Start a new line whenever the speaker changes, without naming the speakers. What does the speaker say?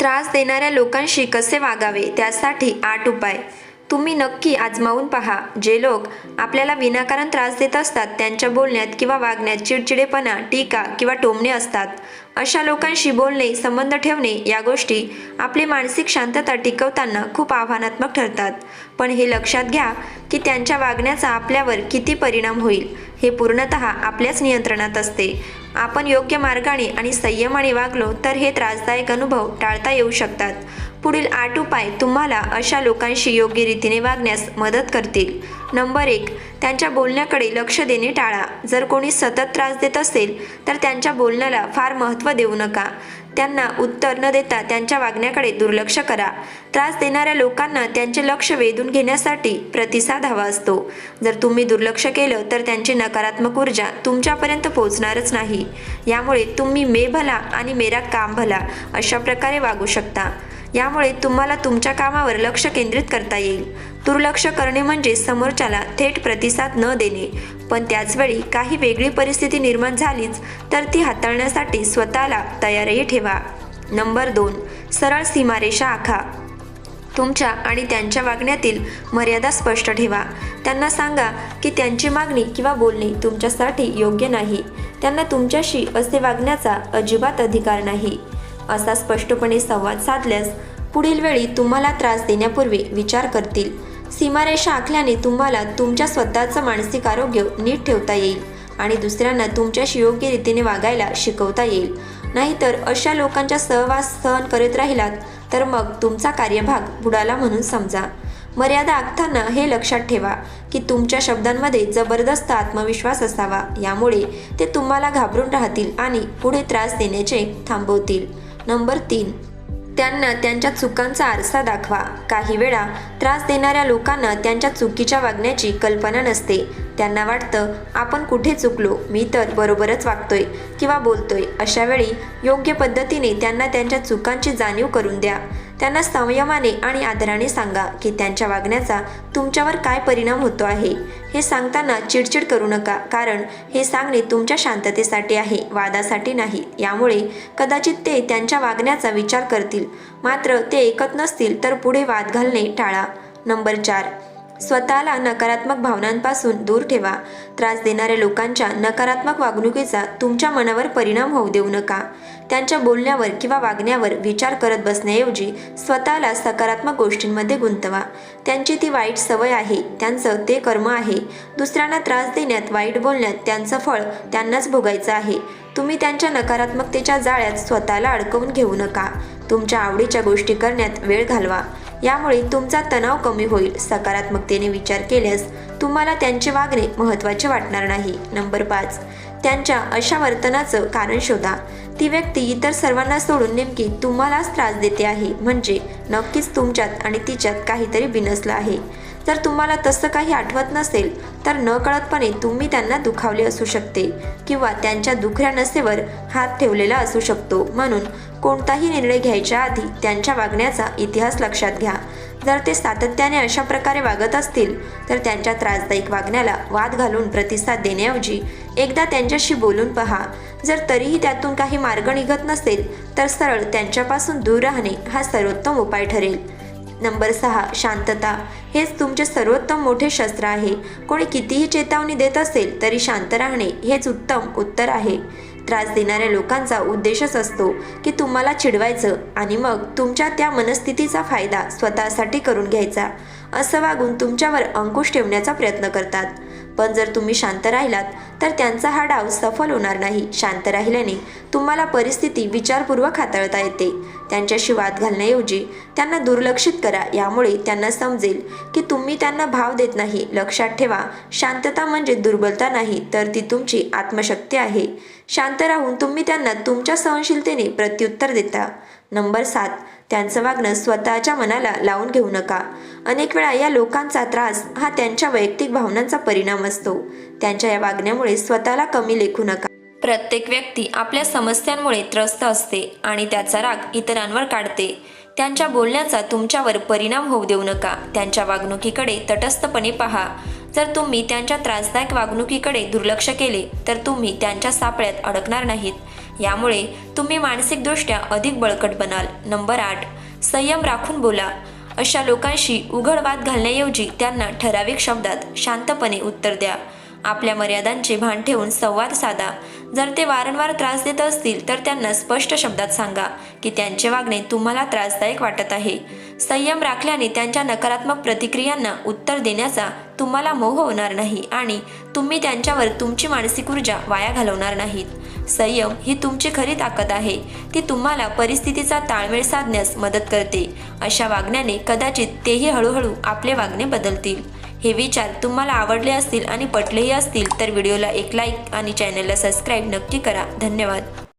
त्रास देणाऱ्या लोकांशी कसे वागावे? त्यासाठी आठ उपाय. तुम्ही नक्की आजमावून पहा. जे लोक आपल्याला विनाकारण त्रास देत असतात त्यांच्या बोलण्यात किंवा वागण्यात चिडचिडेपणा टीका किंवा टोमणे असतात. अशा लोकांशी बोलणे संबंध ठेवणे या गोष्टी आपली मानसिक शांतता टिकवताना खूप आव्हानात्मक ठरतात. पण हे लक्षात घ्या की त्यांच्या वागण्याचा आपल्यावर किती परिणाम होईल. हे पूर्णतः आपल्याच नियंत्रणात असते. आपण योग्य मार्गाने आणि संयमाने वागलो तर हे त्रासदायक अनुभव टाळता येऊ शकतात. पुढील आठ उपाय तुम्हाला अशा लोकांशी योग्य रीतीने वागण्यास मदत करतील. नंबर एक त्यांच्या बोलण्याकडे लक्ष देणे टाळा. जर कोणी सतत त्रास देत असेल तर त्यांच्या बोलण्याला फार महत्त्व देऊ नका. त्यांना उत्तर न देता त्यांच्या वागण्याकडे दुर्लक्ष करा. त्रास देणाऱ्या लोकांना त्यांचे लक्ष वेधून घेण्यासाठी प्रतिसाद हवा असतो. जर तुम्ही दुर्लक्ष केलं तर त्यांची नकारात्मक ऊर्जा तुमच्यापर्यंत पोहोचणारच नाही. यामुळे तुम्ही मे भला आणि मेरा काम भला अशा प्रकारे वागू शकता. यामुळे तुम्हाला तुमच्या कामावर लक्ष केंद्रित करता येईल. दुर्लक्ष करणे म्हणजे समोरच्याला थेट प्रतिसाद न देणे. पण त्याचवेळी काही वेगळी परिस्थिती निर्माण झालीच तर ती हाताळण्यासाठी स्वतःला तयारही ठेवा. नंबर दोन. सरळ सीमारेषा आखा. तुमच्या आणि त्यांच्या वागण्यातील मर्यादा स्पष्ट ठेवा. त्यांना सांगा की त्यांची मागणी किंवा बोलणे तुमच्यासाठी योग्य नाही. त्यांना तुमच्याशी असे वागण्याचा अजिबात अधिकार नाही. असा स्पष्टपणे संवाद साधल्यास पुढील वेळी तुम्हाला त्रास देण्यापूर्वी विचार करतील. सीमारेषा आखल्याने तुम्हाला तुमच्या स्वतःचं मानसिक आरोग्य नीट ठेवता येईल आणि दुसऱ्यांना तुमच्याशी योग्य रीतीने वागायला शिकवता येईल. नाहीतर अशा लोकांच्या सहवास सहन करत राहिलात तर मग तुमचा कार्यभाग बुडाला म्हणून समजा. मर्यादा आखताना हे लक्षात ठेवा की तुमच्या शब्दांमध्ये जबरदस्त आत्मविश्वास असावा. यामुळे ते तुम्हाला घाबरून राहतील आणि पुढे त्रास देण्याचे थांबवतील. नंबर तीन. त्यांना त्यांच्या चुकांचा आरसा दाखवा. काही वेळा त्रास देणाऱ्या लोकांना त्यांच्या चुकीच्या वागण्याची कल्पना नसते. त्यांना वाटतं आपण कुठे चुकलो? मी तर बरोबरच वागतोय किंवा बोलतोय. अशावेळी योग्य पद्धतीने त्यांना त्यांच्या चुकांची जाणीव करून द्या. त्यांना संयमाने आणि आदराने सांगा की त्यांच्या वागण्याचा तुमच्यावर काय परिणाम होतो आहे. हे सांगताना चिडचिड करू नका कारण हे सांगणे तुमच्या शांततेसाठी आहे वादासाठी नाही. यामुळे कदाचित ते त्यांच्या वागण्याचा विचार करतील. मात्र ते ऐकत नसतील तर पुढे वाद घालणे टाळा. नंबर चार. स्वतःला नकारात्मक भावनांपासून दूर ठेवा. त्रास देणाऱ्या लोकांच्या नकारात्मक वागणुकीचा तुमच्या मनावर परिणाम होऊ देऊ नका. त्यांच्या बोलण्यावर किंवा वागण्यावर विचार करत बसण्याऐवजी स्वतःला सकारात्मक गोष्टींमध्ये गुंतवा. त्यांची ती वाईट सवय आहे त्यांचं ते कर्म आहे. दुसऱ्यांना त्रास देण्यात वाईट बोलण्यात त्यांचं फळ त्यांनाच भोगायचं आहे. तुम्ही त्यांच्या नकारात्मकतेच्या जाळ्यात स्वतःला अडकवून घेऊ नका. तुमच्या आवडीच्या गोष्टी करण्यात वेळ घालवा. यामुळे तुमचा तणाव कमी होईल. सकारात्मकतेने विचार केल्यास तुम्हाला त्यांचे वागणे महत्त्वाचे वाटणार नाही. नंबर पाच. त्यांच्या अशा वर्तनाचं कारण शोधा. ती व्यक्ती इतर सर्वांना सोडून नेमकी तुम्हालाच त्रास देते आहे. म्हणजे नक्कीच तुमच्यात आणि तिच्यात काहीतरी बिनसलं आहे. जर तुम्हाला तसं काही आठवत नसेल तर नकळतपणे तुम्ही त्यांना दुखावले असू शकते किंवा त्यांच्या दुखऱ्या नसेवर हात ठेवलेला असू शकतो. म्हणून कोणताही निर्णय घ्यायच्या आधी त्यांच्या वागण्याचा इतिहास लक्षात घ्या. जर ते सातत्याने अशा प्रकारे वागत असतील तर त्यांच्या त्रासदायक वागण्याला वाद घालून प्रतिसाद देण्याऐवजी एकदा त्यांच्याशी बोलून पहा. जर तरीही त्यातून काही मार्ग निघत नसेल तर सरळ त्यांच्यापासून दूर राहणे हा सर्वोत्तम उपाय ठरेल. नंबर सहा शांतता. हेच तुमचे सर्वोत्तम मोठे शस्त्र आहे. कोणी कितीही चेतावणी देत असेल तरी शांत राहणे हेच उत्तम उत्तर आहे. त्रास देणाऱ्या लोकांचा उद्देशच असतो की तुम्हाला चिडवायचं आणि मग तुमच्या त्या मनस्थितीचा फायदा स्वतःसाठी करून घ्यायचा. असं वागून तुमच्यावर अंकुश ठेवण्याचा प्रयत्न करतात. पण जर तुम्ही शांत राहिलात तर त्यांचा हा डाव सफल होणार नाही. शांत राहिल्याने तुम्हाला परिस्थिती विचारपूर्वक हाताळता येते. त्यांच्याशी वाद घालण्याऐवजी त्यांना दुर्लक्षित करा. यामुळे त्यांना समजेल की तुम्ही त्यांना भाव देत नाही. लक्षात ठेवा शांतता म्हणजे दुर्बलता नाही तर ती तुमची आत्मशक्ती आहे. शांत राहून तुम्ही त्यांना तुमच्या सहनशीलतेने प्रत्युत्तर देता. नंबर सात. त्यांचं वागणं स्वतःच्या मनाला लावून घेऊ नका. अनेक वेळा या लोकांचा त्रास हा त्यांच्या वैयक्तिक भावनांचा परिणाम परिणाम असतो. त्यांच्या या वागण्यामुळे स्वतःला कमी लेखू नका. प्रत्येक व्यक्ती आपल्या समस्यांमुळे त्रस्त असते आणि त्याचा राग इतरांवर काढते. त्यांच्या बोलण्याचा तुमच्यावर परिणाम होऊ देऊ नका. त्यांच्या वागणुकीकडे तटस्थपणे पहा. जर तुम्ही त्यांच्या त्रासदायक वागणुकीकडे दुर्लक्ष केले तर तुम्ही त्यांच्या सापळ्यात अडकणार नाहीत. यामुळे तुम्ही मानसिकदृष्ट्या अधिक बळकट बनाल. नंबर आठ संयम राखून बोला. अशा लोकांशी उघड वाद घालण्याऐवजी त्यांना ठराविक शब्दात शांतपणे उत्तर द्या. आपल्या मर्यादांचे भान ठेवून संवाद साधा. जर ते वारंवार त्रास देत असतील तर त्यांना स्पष्ट शब्दात सांगा की त्यांचे वागणे तुम्हाला त्रासदायक वाटत आहे. संयम राखल्याने त्यांच्या नकारात्मक प्रतिक्रियांना उत्तर देण्याचा तुम्हाला मोह होणार नाही आणि तुम्ही त्यांच्यावर तुमची मानसिक ऊर्जा वाया घालवणार नाहीत. संयम ही तुमची खरी ताकद आहे. ती तुम्हाला परिस्थितीचा ताळमेळ साधण्यास मदत करते. अशा वागण्याने कदाचित तेही हळूहळू आपले वागणे बदलतील. हे विचार तुम्हाला आवडले असतील आणि पटलेही असतील तर व्हिडिओला एक लाईक आणि चॅनलला सबस्क्राईब नक्की करा. धन्यवाद.